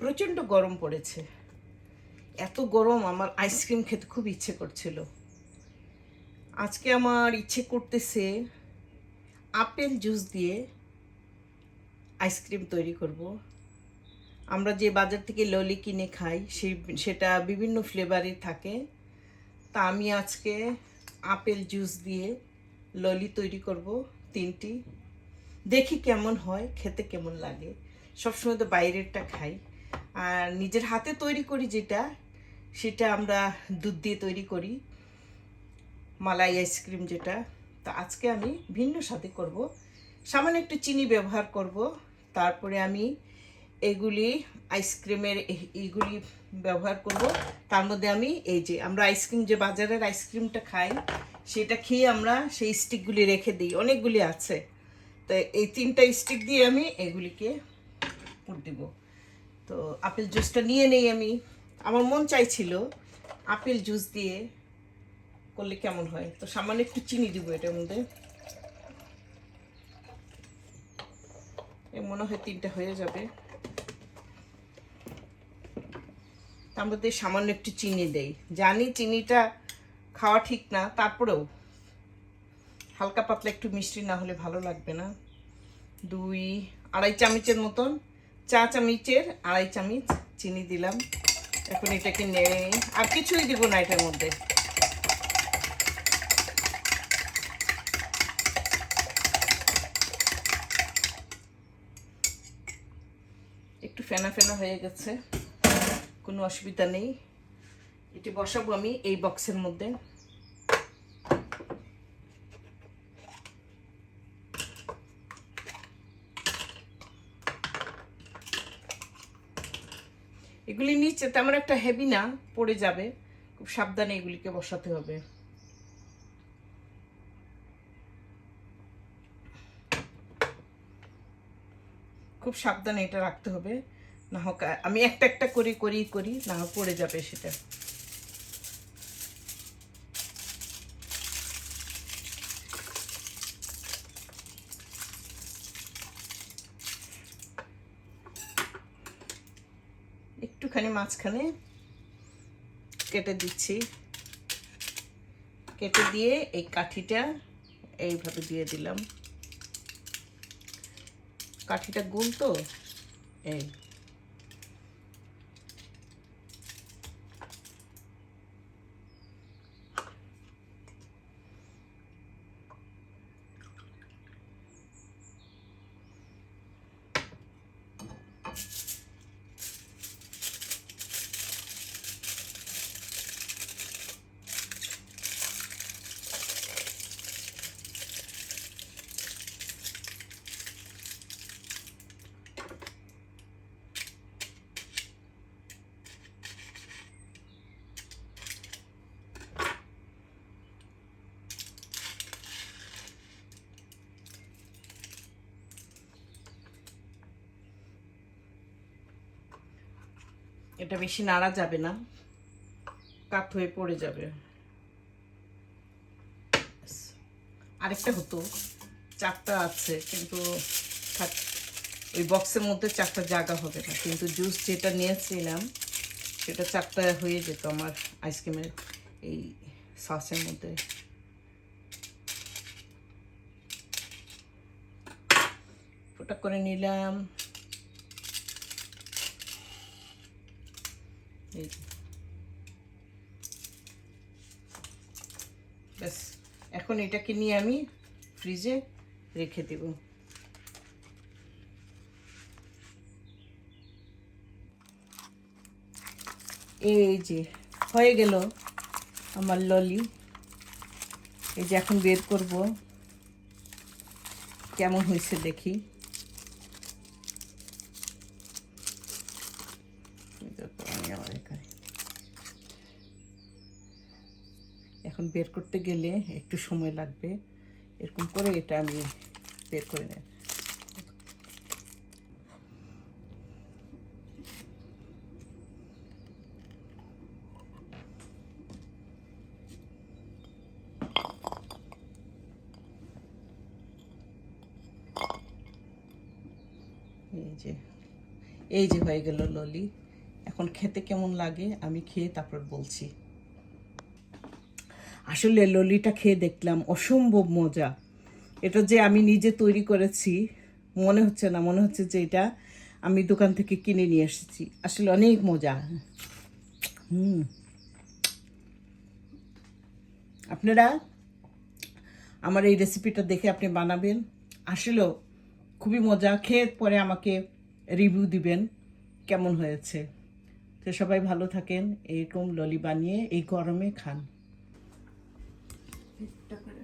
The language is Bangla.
প্রচণ্ড গরম পড়েছে। এত গরম আমার আইসক্রিম খেতে খুব ইচ্ছে করছিল। আজকে আমার ইচ্ছে করতেছে আপেল জুস দিয়ে আইসক্রিম তৈরি করব। আমরা যে বাজার থেকে ললি কিনে খাই, সেই, সেটা বিভিন্ন ফ্লেভারের থাকে। তা আমি আজকে আপেল জুস দিয়ে ললি তৈরি করব তিনটি। দেখি কেমন হয়, খেতে কেমন লাগে। সবসময় তো বাইরেরটা খাই। আর নিজের হাতে তৈরি করি যেটা, সেটা আমরা দুধ দিয়ে তৈরি করি, মালাই আইসক্রিম যেটা। তো আজকে আমি ভিন্ন স্বাদে করব। সামান্য একটু চিনি ব্যবহার করব। তারপরে আমি এগুলি আইসক্রিমের এইগুলি ব্যবহার করব। তার মধ্যে আমি এই যে আমরা আইসক্রিম যে বাজারের আইসক্রিমটা খাই, সেটা খেয়ে আমরা সেই স্টিকগুলি রেখে দিই। অনেকগুলি আছে। তো এই তিনটা স্টিক দিয়ে আমি এগুলিকে দিব। তো আপেল জুসটা নিয়ে নেই আমি। আমার মন চাইছিল আপেল জুস দিয়ে করলে কেমন হয়। তো সামান্য একটু চিনি দিব এটার মধ্যে। মনে হয় তিনটা হয়ে যাবে। তার মধ্যে সামান্য একটু চিনি দেই। জানি চিনিটা খাওয়া ঠিক না, তারপরেও হালকা পাতলা একটু মিষ্টি না হলে ভালো লাগবে না। দুই আড়াই চামচের মতন চা চামচের আড়াই চামচ চিনি দিলাম। এখন এটাকে নেড়ে আর কিছুই দিব না এটার মধ্যে। একটু ফেনা ফেনা হয়ে গেছে। কোনো অসুবিধা নেই। এটি বসাবো আমি এই বক্সের মধ্যে। এগুলি নিচে তেমন একটা হেভি না, পড়ে যাবে। খুব সাবধানে এগুলিকে বসাতে হবে। খুব সাবধানে এটা রাখতে হবে। না হোক, আমি একটা একটা করে করি করি, না হোক পড়ে যাবে সেটা। একটুখানি মাঝখানে কেটে দিচ্ছি। কেটে দিয়ে এই কাঠিটা এইভাবে দিয়ে দিলাম। কাঠিটা গুল তো? এই। এটা বেশি নাড়া যাবে না। কাত হয়ে পড়ে যাবে। আরেকটা হতো। চারটা আছে, কিন্তু ওই বক্সের মধ্যে চারটা জায়গা হবে না। কিন্তু জুস যেটা নিয়েছিলাম, সেটা চারটা হয়ে যেত আমার আইসক্রিমের এই সসের মধ্যে। ওটা করে নিলাম। এই। ব্যাস, এখন এটাকে নিয়ে আমি ফ্রিজে রেখে দেব। এই যে, হয়ে গেল আমার ললি। এই যে এখন বের করব। কেমন হয়েছে দেখি এটা তো আমি আবার এখানে। এখন বের করতে গেলে একটু সময় লাগবে। এরকম করে এটা আমি বের করে নেব। এই যে এই যে হয়ে গেল ললি। এখন খেতে কেমন লাগে আমি খেয়ে তারপর বলছি। আসলে ললিটা খেয়ে দেখলাম অসম্ভব মজা। এটা যে আমি নিজে তৈরি করেছি, মনে হচ্ছে না, মনে হচ্ছে যে এটা আমি দোকান থেকে কিনে নিয়ে এসেছি। আসলে অনেক মজা। হুম। আপনারা আমার এই রেসিপিটা দেখে আপনি বানাবেন। আসলেও খুবই মজা। খেয়ে পরে আমাকে রিভিউ দিবেন কেমন হয়েছে। তো সবাই ভালো থাকেন, এরকম ললি বানিয়ে এই গরমে খান। Da kann